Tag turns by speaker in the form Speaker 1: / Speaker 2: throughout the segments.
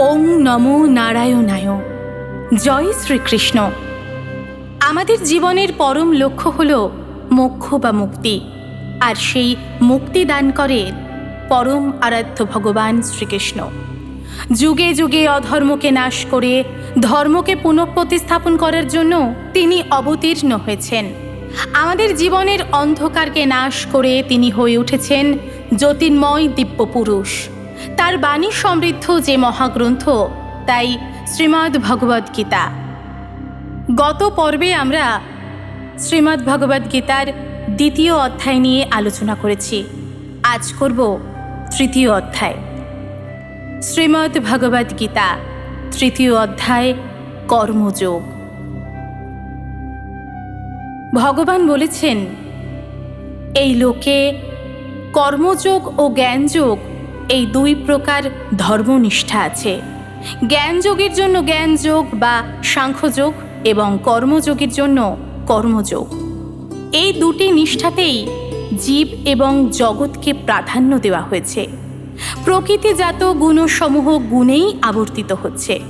Speaker 1: ওং নমো নারায়ণায়। জয় শ্রীকৃষ্ণ। আমাদের জীবনের পরম লক্ষ্য হল মোক্ষ বা মুক্তি, আর সেই মুক্তি দান করেন পরম আরাধ্য ভগবান শ্রীকৃষ্ণ। যুগে যুগে অধর্মকে নাশ করে ধর্মকে পুনঃপ্রতিস্থাপন করার জন্য তিনি অবতীর্ণ হয়েছেন। আমাদের জীবনের অন্ধকারকে নাশ করে তিনি হয়ে উঠেছেন জ্যোতির্ময় দিব্য পুরুষ তার বাণী সমৃদ্ধ যে মহাগ্রন্থ, তাই শ্রীমদ্ ভগবদ্ গীতা। গত পর্বে আমরা শ্রীমদ্ ভগবদ্ গীতার দ্বিতীয় অধ্যায় নিয়ে আলোচনা করেছি। আজ করব তৃতীয় অধ্যায়। শ্রীমদ্ ভগবদ্ গীতা, তৃতীয় অধ্যায়, কর্মযোগ। ভগবান বলেছেন, এই লোকে কর্মযোগ ও জ্ঞানযোগ এই দুই প্রকার ধর্মনিষ্ঠা আছে। জ্ঞানযোগের জন্য জ্ঞানযোগ বা সাংখ্যযোগ এবং কর্মযোগের জন্য কর্মযোগ। এই দুটি নিষ্ঠাতেই জীব এবং জগৎকে প্রাধান্য দেওয়া হয়েছে। প্রকৃতিজাত গুণসমূহ গুণেই আবর্তিত হচ্ছে।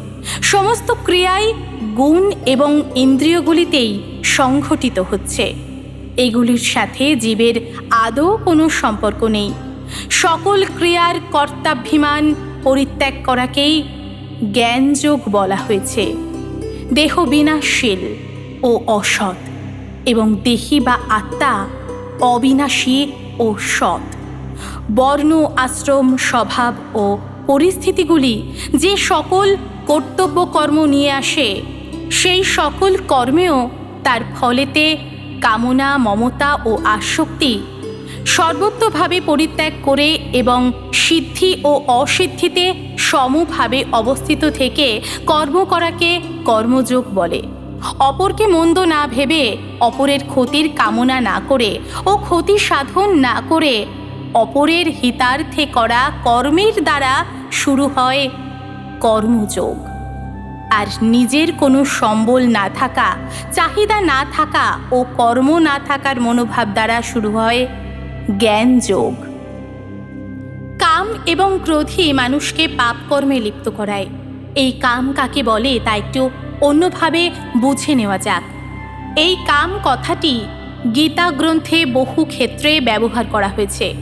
Speaker 1: সমস্ত ক্রিয়াই গুণ এবং ইন্দ্রিয়গুলিতেই সংঘটিত হচ্ছে। এগুলির সাথে জীবের আদৌ কোনো সম্পর্ক নেই। সকল ক্রিয়ার কর্তাভিমান পরিত্যাগ করাকেই জ্ঞানযোগ বলা হয়েছে। দেহ বিনাশীল ও অসৎ এবং দেহি বা আত্মা অবিনাশী ও সৎ। বর্ণ, আশ্রম, স্বভাব ও পরিস্থিতিগুলি যে সকল কর্তব্য কর্ম নিয়ে আসে, সেই সকল কর্মেও তার ফলেতে কামনা, মমতা ও আসক্তি সর্বত্রভাবে পরিত্যাগ করে এবং সিদ্ধি ও অসিদ্ধিতে সমভাবে অবস্থিত থেকে কর্ম করাকে কর্মযোগ বলে। অপরকে মন্দ না ভেবে অপরের ক্ষতির কামনা না করে ও ক্ষতি সাধন না করে অপরের হিতার্থে করা কর্মের দ্বারা শুরু হয় কর্মযোগ। আর নিজের কোনো সম্বল না থাকা, চাহিদা না থাকা ও কর্ম না থাকার মনোভাব দ্বারা শুরু হয় জ্ঞান যোগ। কাম এবং ক্রোধই মানুষকে পাপ কর্মে লিপ্ত করায়। এই কাম কাকে বলে তা একটু অন্যভাবে বুঝে নেওয়া যাক। এই কাম কথাটি গীতা গ্রন্থে বহু ক্ষেত্রে ব্যবহার করা হয়েছে।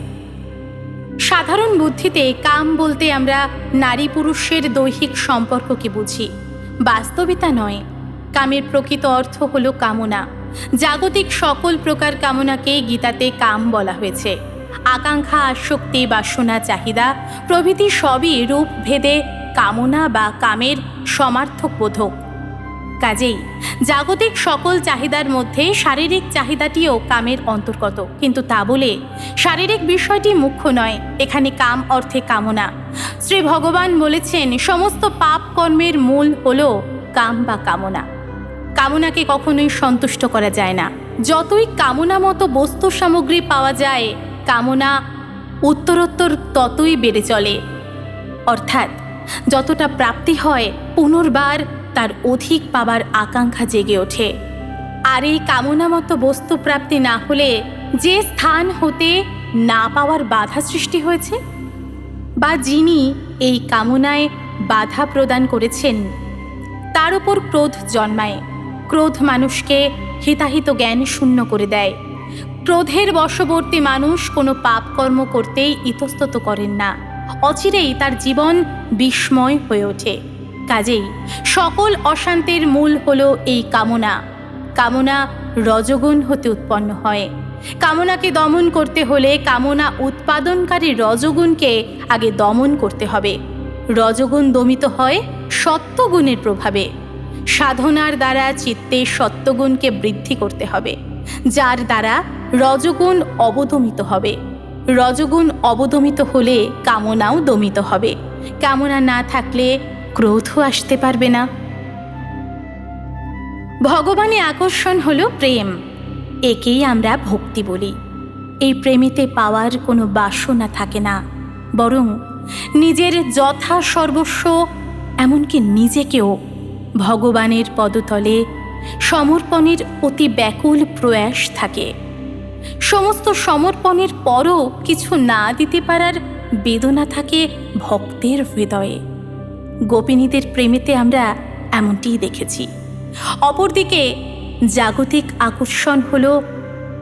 Speaker 1: সাধারণ বুদ্ধিতে কাম বলতে আমরা নারী পুরুষের দৈহিক সম্পর্ককে বুঝি। বাস্তবিতা নয়। কামের প্রকৃত অর্থ হলো কামনা। জাগতিক সকল প্রকার কামনাকে গীতাতে কাম বলা হয়েছে। আকাঙ্ক্ষা, আসক্তি বাসনা চাহিদা প্রভৃতি সবই রূপ, ভেদে, কামনা বা কামের সমার্থক বোধক। কাজেই জাগতিক সকল চাহিদার মধ্যে শারীরিক চাহিদাটিও কামের অন্তর্গত। কিন্তু তা বলে শারীরিক বিষয়টি মুখ্য নয়, এখানে কাম অর্থে কামনা। শ্রী ভগবান বলেছেন, সমস্ত পাপ কর্মের মূল হল কাম বা কামনা। কামনাকে কখনোই সন্তুষ্ট করা যায় না। যতই কামনা মতো বস্তু সামগ্রী পাওয়া যায়, কামনা উত্তরোত্তর ততই বেড়ে চলে। অর্থাৎ, যতটা প্রাপ্তি হয়, পুনর্বার তার অধিক পাবার আকাঙ্ক্ষা জেগে ওঠে। আর এই কামনা মতো বস্তু প্রাপ্তি না হলে যে স্থান হতে না পাওয়ার বাধা সৃষ্টি হয়েছে? বা যিনি এই কামনায় বাধা প্রদান করেছেন, তার উপর ক্রোধ জন্মায়। ক্রোধ মানুষকে হিতাহিত জ্ঞান শূন্য করে দেয়। ক্রোধের বশবর্তী মানুষ কোনো পাপকর্ম করতেই ইতস্তত করেন না। অচিরেই তার জীবন বিস্ময় হয়ে ওঠে। কাজেই সকল অশান্তির মূল হল এই কামনা। কামনা রজগুণ হতে উৎপন্ন হয়। কামনাকে দমন করতে হলে কামনা উৎপাদনকারী রজগুণকে আগে দমন করতে হবে। রজগুণ দমিত হয় সত্যগুণের প্রভাবে। সাধনার দ্বারা চিত্তে সত্যগুণকে বৃদ্ধি করতে হবে, যার দ্বারা রজগুণ অবদমিত হবে। রজগুণ অবদমিত হলে কামনাও দমিত হবে। কামনা না থাকলে ক্রোধও আসতে পারবে না। ভগবানে আকর্ষণ হল প্রেম। একেই আমরা ভক্তি বলি। এই প্রেমেতে পাওয়ার কোনো বাসনা থাকে না, বরং নিজের যথা সর্বস্ব এমনকি নিজেকেও ভগবানের পদতলে সমর্পণের অতি ব্যাকুল প্রয়াস থাকে। সমস্ত সমর্পণের পরও কিছু না দিতে পারার বেদনা থাকে ভক্তের হৃদয়ে। গোপিনীদের প্রেমেতে আমরা এমনটিই দেখেছি। অপরদিকে জাগতিক আকর্ষণ হল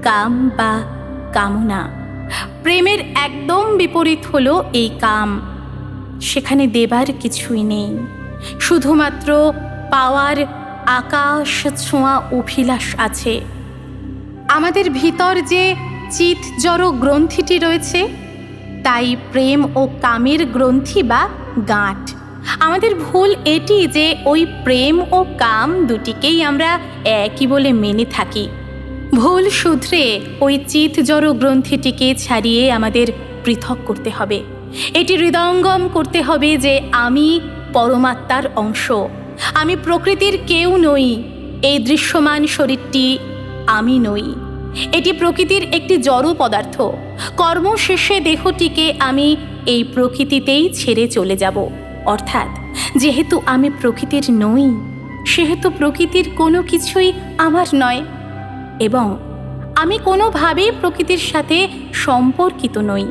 Speaker 1: কাম বা কামনা। প্রেমের একদম বিপরীত হল এই কাম। সেখানে দেবার কিছুই নেই। শুধুমাত্র পাওয়ার আকাশ ছোঁয়া অভিলাষ আছে। আমাদের ভিতর যে চিত জড় গ্রন্থিটি রয়েছে, তাই প্রেম ও কামের গ্রন্থি বা গাঁট। আমাদের ভুল এটি যে ওই প্রেম ও কাম দুটিকেই আমরা একই বলে মেনে থাকি। ভুল শুধরে ওই চিত জড় গ্রন্থিটিকে ছাড়িয়ে আমাদের পৃথক করতে হবে। এটি হৃদয়ঙ্গম করতে হবে যে আমি পরমাত্মার অংশ। আমি প্রকৃতির কেউ নই, এই দৃশ্যমান শরীরটি আমি নই। এটি প্রকৃতির একটি জড় পদার্থ। কর্ম শেষে দেহটিকে আমি এই প্রকৃতিতেই ছেড়ে চলে যাব। অর্থাৎ, যেহেতু আমি প্রকৃতির নই, সেহেতু প্রকৃতির কোনো কিছুই আমার নয় এবং আমি কোনোভাবেই প্রকৃতির সাথে সম্পর্কিত নই।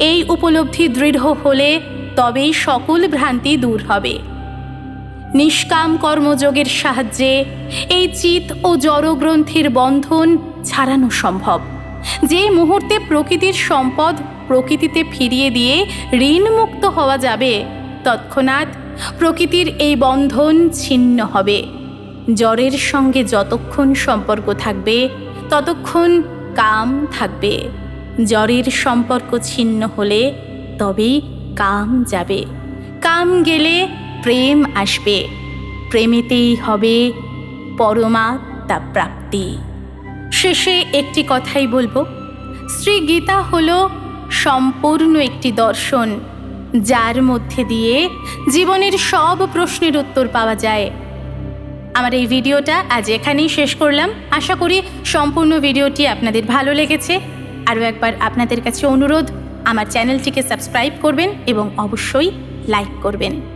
Speaker 1: এই উপলব্ধি দৃঢ় হলে তবেই সকল ভ্রান্তি দূর হবে। নিষ্কাম কর্মযোগের সাহায্যে এই চিত ও জড়গ্রন্থির বন্ধন ছাড়ানো সম্ভব। যে মুহূর্তে প্রকৃতির সম্পদ প্রকৃতিতে ফিরিয়ে দিয়ে ঋণমুক্ত হওয়া যাবে, তৎক্ষণাৎ প্রকৃতির এই বন্ধন ছিন্ন হবে। জ্বরের সঙ্গে যতক্ষণ সম্পর্ক থাকবে, ততক্ষণ কাম থাকবে। জ্বরের সম্পর্ক ছিন্ন হলে তবেই কাম যাবে। কাম গেলে প্রেম আসবে। প্রেমেতেই হবে পরমাত্মা প্রাপ্তি। শেষে একটি কথাই বলব। শ্রী গীতা হল সম্পূর্ণ একটি দর্শন, যার মধ্যে দিয়ে জীবনের সব প্রশ্নের উত্তর পাওয়া যায়। আমার এই ভিডিওটা আজ এখানেই শেষ করলাম। আশা করি সম্পূর্ণ ভিডিওটি আপনাদের ভালো লেগেছে। আরও একবার আপনাদের কাছে অনুরোধ, আমার চ্যানেলটিকে সাবস্ক্রাইব করবেন এবং অবশ্যই লাইক করবেন।